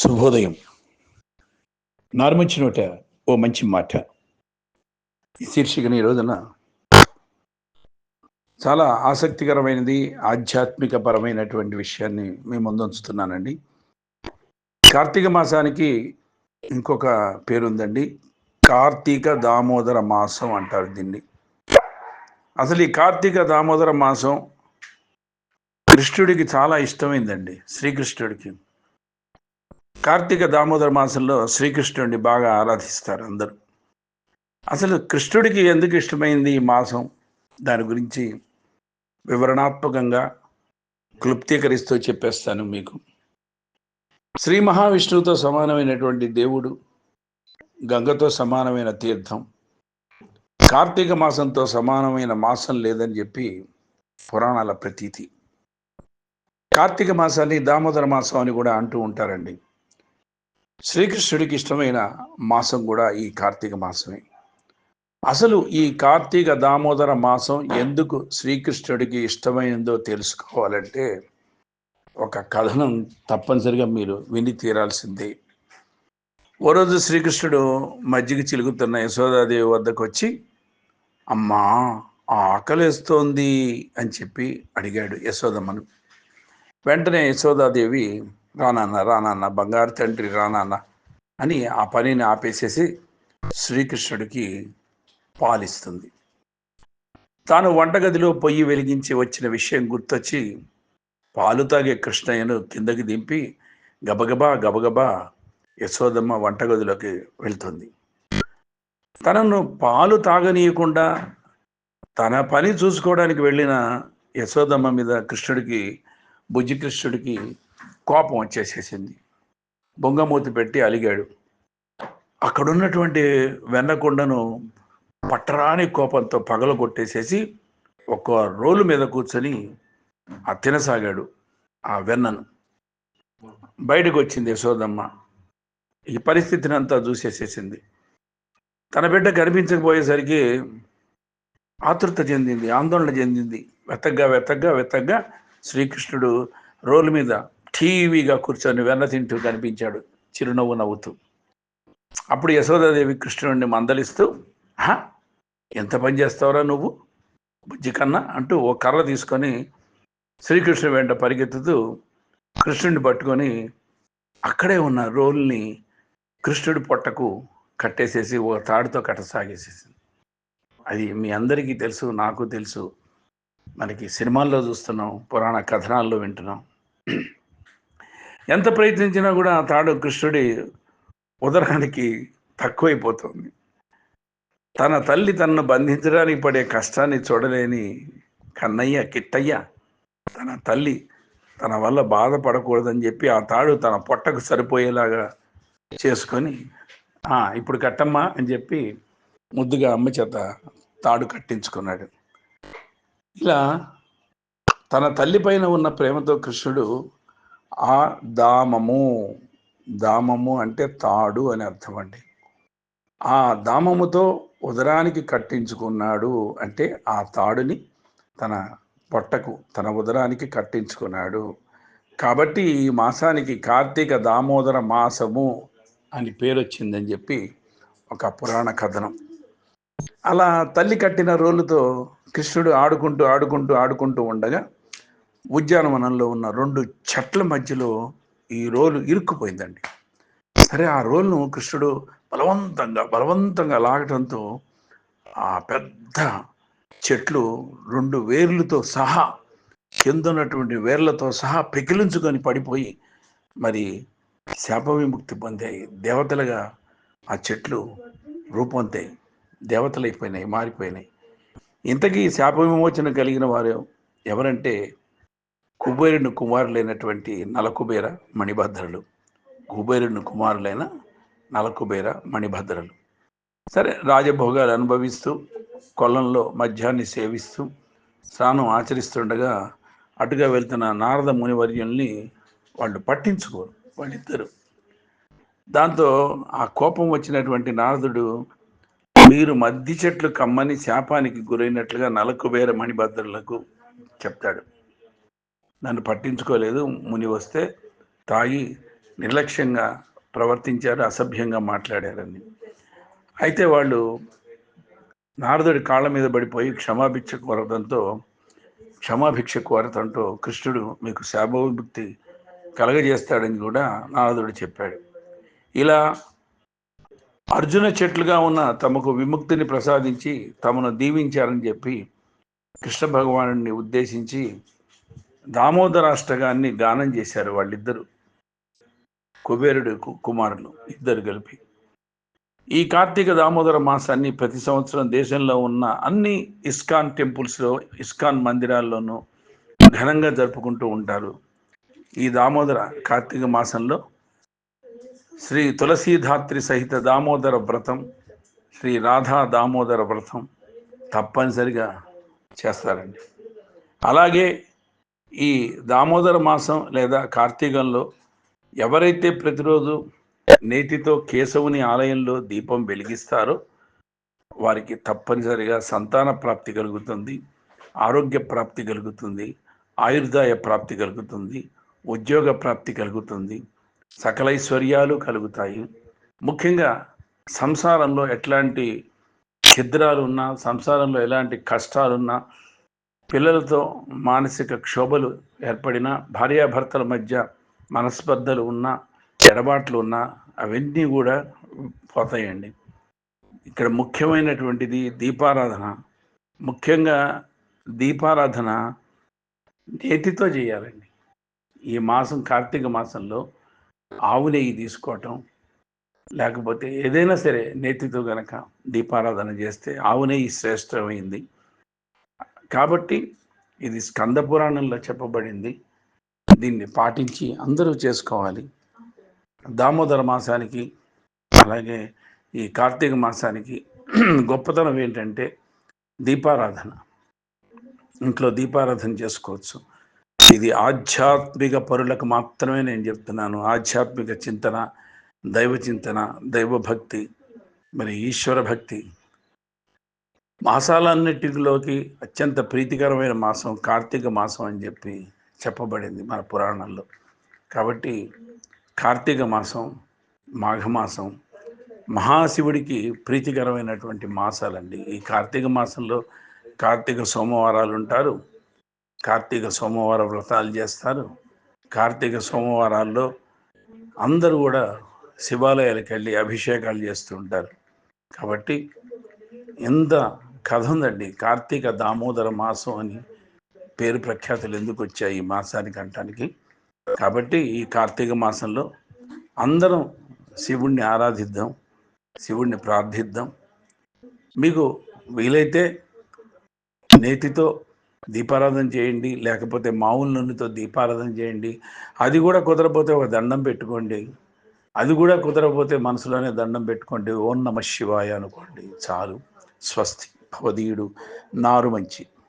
శుభోదయం. నార్మంచి నోట ఓ మంచి మాట. ఈ శీర్షికని ఈ రోజున చాలా ఆసక్తికరమైనది ఆధ్యాత్మిక పరమైనటువంటి విషయాన్ని మేము ముందు ఉంచుతున్నానండి కార్తీక మాసానికి ఇంకొక పేరుందండి. కార్తీక దామోదర మాసం అంటారు దీన్ని. అసలు ఈ కార్తీక దామోదర మాసం కృష్ణుడికి చాలా ఇష్టమైందండి శ్రీకృష్ణుడికి. కార్తీక దామోదర మాసంలో శ్రీకృష్ణుడిని బాగా ఆరాధిస్తారు అందరూ. అసలు కృష్ణుడికి ఎందుకు ఇష్టమైంది ఈ మాసం? దాని గురించి వివరణాత్మకంగా క్లుప్తీకరిస్తూ చెప్పేస్తాను మీకు. శ్రీ మహావిష్ణువుతో సమానమైనటువంటి దేవుడు గంగతో సమానమైన తీర్థం కార్తీక మాసంతో సమానమైన మాసం లేదని చెప్పి పురాణాల ప్రతీతి. కార్తీక మాసాన్ని దామోదర మాసం అని కూడా అంటూ ఉంటారండి. శ్రీకృష్ణుడికి ఇష్టమైన మాసం కూడా ఈ కార్తీక మాసమే. అసలు ఈ కార్తీక దామోదర మాసం ఎందుకు శ్రీకృష్ణుడికి ఇష్టమైనదో తెలుసుకోవాలంటే ఒక కథనం తప్పనిసరిగా మీరు విని తీరాల్సిందే. ఓ రోజు శ్రీకృష్ణుడు మజ్జిగ చిలుగుతున్న యశోదాదేవి వద్దకు వచ్చి అమ్మా ఆకలేస్తోంది అని చెప్పి అడిగాడు యశోదమ్మను. వెంటనే యశోదాదేవి రానాన్న రానాన్న బంగారు తండ్రి రానాన్న అని ఆ పనిని ఆపేసేసి శ్రీకృష్ణుడికి పాలిస్తుంది. తాను వంటగదిలో పొయ్యి వెలిగించి వచ్చిన విషయం గుర్తొచ్చి పాలు తాగే కృష్ణయ్యను కిందకి దింపి గబగబా గబగబా యశోదమ్మ వంటగదిలోకి వెళ్తుంది. తనను పాలు తాగనీయకుండా తన పని చూసుకోవడానికి వెళ్ళిన యశోదమ్మ మీద కృష్ణుడికి బుజ్జి కృష్ణుడికి కోపం వచ్చేసేసింది. బొంగమూతి పెట్టి అలిగాడు. అక్కడున్నటువంటి వెన్నకొండను పట్టరాని కోపంతో పగల కొట్టేసేసి ఒక రోలు మీద కూర్చొని ఆ తినసాగాడు ఆ వెన్నను. బయటకు వచ్చింది యశోదమ్మ. ఈ పరిస్థితిని అంతా చూసేసేసింది. తన బిడ్డ కనిపించకపోయేసరికి ఆతృత చెందింది ఆందోళన చెందింది. వెతగ్గా వెతగ్గా వెతగ్గా శ్రీకృష్ణుడు రోలు మీద టీవీగా కూర్చొని వెన్న తింటూ కనిపించాడు. చిరునవ్వు నవ్వుతూ. అప్పుడు యశోదాదేవి కృష్ణుడిని మందలిస్తూ ఎంత పని చేస్తావురా నువ్వు? బుజ్జి కన్నా? అంటూ ఓ కర్ర తీసుకొని శ్రీకృష్ణుడి వెంట పరిగెత్తుతూ కృష్ణుడిని పట్టుకొని అక్కడే ఉన్న రోల్ని కృష్ణుడి పొట్టకు కట్టేసేసి ఓ తాడుతో కట్టసాగేసేసింది. అది మీ అందరికీ తెలుసు నాకు తెలుసు. మనకి సినిమాల్లో చూస్తున్నాం పురాణ కథనాల్లో వింటున్నాం. ఎంత ప్రయత్నించినా కూడా ఆ తాడు కృష్ణుడి ఉదరానికి తక్కువైపోతుంది. తన తల్లి తనను బంధించడానికి పడే కష్టాన్ని చూడలేని కన్నయ్య కిట్టయ్య తన తల్లి తన వల్ల బాధపడకూడదని చెప్పి ఆ తాడు తన పొట్టకు సరిపోయేలాగా చేసుకొని ఇప్పుడు కట్టమ్మా అని చెప్పి ముద్దుగా అమ్మ చేత తాడు కట్టించుకున్నాడు. ఇలా తన తల్లి పైన ఉన్న ప్రేమతో కృష్ణుడు ఆ దామము దామము అంటే తాడు అని అర్థం అండి. ఆ దామముతో ఉదరానికి కట్టించుకున్నాడు అంటే ఆ తాడుని తన పొట్టకు తన ఉదరానికి కట్టించుకున్నాడు. కాబట్టి ఈ మాసానికి కార్తీక దామోదర మాసము అని పేరు వచ్చిందని చెప్పి ఒక పురాణ కథనం. అలా తల్లి కట్టిన రోలుతో కృష్ణుడు ఆడుకుంటూ ఆడుకుంటూ ఆడుకుంటూ ఉండగా ఉద్యానవనంలో ఉన్న రెండు చెట్ల మధ్యలో ఈ రోలు ఇరుక్కుపోయిందండి. సరే ఆ రోల్ను కృష్ణుడు బలవంతంగా బలవంతంగా లాగటంతో ఆ పెద్ద చెట్లు రెండు వేర్లతో సహా కింద ఉన్నటువంటి వేర్లతో సహా పెకిలించుకొని పడిపోయి మరి శాప విముక్తి పొందాయి. దేవతలుగా ఆ చెట్లు రూపొందాయి. దేవతలు అయిపోయినాయి మారిపోయినాయి. ఇంతకీ శాప విమోచన కలిగిన వారు ఎవరంటే కుబేరుని కుమారులైనటువంటి నలకుబేర మణిభద్రలు. కుబేరుని కుమారులైన నలకుబేర మణిభద్రలు. సరే రాజభోగాలు అనుభవిస్తూ కొల్లంలో మద్యాన్ని సేవిస్తూ స్నానం ఆచరిస్తుండగా అటుగా వెళ్తున్న నారద మునివర్యుల్ని వాళ్ళు పట్టించుకోరు. వాళ్ళిద్దరు. దాంతో ఆ కోపం వచ్చినటువంటి నారదుడు మీరు మద్ది చెట్లు కమ్మని శాపానికి గురైనట్లుగా నలకుబేర మణిభద్రులకు చెప్తాడు. నన్ను పట్టించుకోలేదు. ముని వస్తే తాగి నిర్లక్ష్యంగా ప్రవర్తించారు అసభ్యంగా మాట్లాడారని అయితే వాళ్ళు నారదుడి కాళ్ళ మీద పడిపోయి క్షమాభిక్ష కోరడంతో క్షమాభిక్ష కోరతంటూ కృష్ణుడు మీకు శాభవిముక్తి కలగజేస్తాడని కూడా నారదుడు చెప్పాడు. ఇలా అర్జున చెట్లుగా ఉన్న తమకు విముక్తిని ప్రసాదించి తమను దీవించారని చెప్పి కృష్ణ భగవాను ఉద్దేశించి దామోదరాష్టగాన్ని గానం చేశారు వాళ్ళిద్దరు. కుబేరుడు కు- కుమారులు ఇద్దరు కలిపి. ఈ కార్తీక దామోదర మాసాన్ని ప్రతి సంవత్సరం దేశంలో ఉన్న అన్ని ఇస్కాన్ టెంపుల్స్లో ఇస్కాన్ మందిరాల్లోనూ ఘనంగా జరుపుకుంటూ ఉంటారు. ఈ దామోదర కార్తీక మాసంలో శ్రీ తులసీధాత్రి సహిత దామోదర వ్రతం శ్రీ రాధా దామోదర వ్రతం తప్పనిసరిగా చేస్తారండి. అలాగే ఈ దామోదర మాసం లేదా కార్తీకంలో ఎవరైతే ప్రతిరోజు నేతితో కేశవుని ఆలయంలో దీపం వెలిగిస్తారో వారికి తప్పనిసరిగా సంతాన ప్రాప్తి కలుగుతుంది ఆరోగ్య ప్రాప్తి కలుగుతుంది ఆయుర్దాయ ప్రాప్తి కలుగుతుంది ఉద్యోగ ప్రాప్తి కలుగుతుంది సకలైశ్వర్యాలు కలుగుతాయి. ముఖ్యంగా సంసారంలో ఎట్లాంటి ఛిద్రాలు ఉన్నా సంసారంలో ఎలాంటి కష్టాలున్నా పిల్లలతో మానసిక క్షోభలు ఏర్పడినా భార్యాభర్తల మధ్య మనస్పర్ధలు ఉన్నా ఎడబాట్లు ఉన్నా అవన్నీ కూడా పోతాయండి. ఇక్కడ ముఖ్యమైనటువంటిది దీపారాధన. ముఖ్యంగా దీపారాధన నేతితో చేయాలండి. ఈ మాసం కార్తీక మాసంలో ఆవు నెయ్యి తీసుకోవటం లేకపోతే ఏదైనా సరే నేతితో గనక దీపారాధన చేస్తే ఆవు నెయ్యి శ్రేష్టమైంది. కాబట్టి ఇది స్కంద పురాణంలో చెప్పబడింది. దీన్ని పాటించి అందరూ చేసుకోవాలి. దామోదర మాసానికి అలాగే ఈ కార్తీక మాసానికి గొప్పతనం ఏంటంటే దీపారాధన. ఇంట్లో దీపారాధన చేసుకోవచ్చు. ఇది ఆధ్యాత్మిక పరులకు మాత్రమే నేను చెప్తున్నాను. ఆధ్యాత్మిక చింతన దైవ చింతన దైవభక్తి మరి ఈశ్వర భక్తి మాసాలన్నిటిలోకి అత్యంత ప్రీతికరమైన మాసం కార్తీక మాసం అని చెప్పి చెప్పబడింది మన పురాణాల్లో. కాబట్టి కార్తీక మాసం మాఘమాసం మహాశివుడికి ప్రీతికరమైనటువంటి మాసాలండి. ఈ కార్తీక మాసంలో కార్తీక సోమవారాలు ఉంటారు కార్తీక సోమవార వ్రతాలు చేస్తారు. కార్తీక సోమవారాల్లో అందరూ కూడా శివాలయాలకు వెళ్ళి అభిషేకాలు చేస్తూ ఉంటారు. కాబట్టి ఎంత కథ ఉందండి కార్తీక దామోదర మాసం అని పేరు ప్రఖ్యాతులు ఎందుకు వచ్చాయి ఈ మాసానికి అంటానికి? కాబట్టి ఈ కార్తీక మాసంలో అందరం శివుణ్ణి ఆరాధిద్దాం శివుణ్ణి ప్రార్థిద్దాం. మీకు వీలైతే నేతితో దీపారాధన చేయండి లేకపోతే మామూలు నూనెతో దీపారాధన చేయండి. అది కూడా కుదరపోతే ఒక దండం పెట్టుకోండి. అది కూడా కుదరపోతే మనసులోనే దండం పెట్టుకోండి. ఓం నమ శివాయ అనుకోండి. చాలు. స్వస్తి. భవదీయుడు నారు మంచి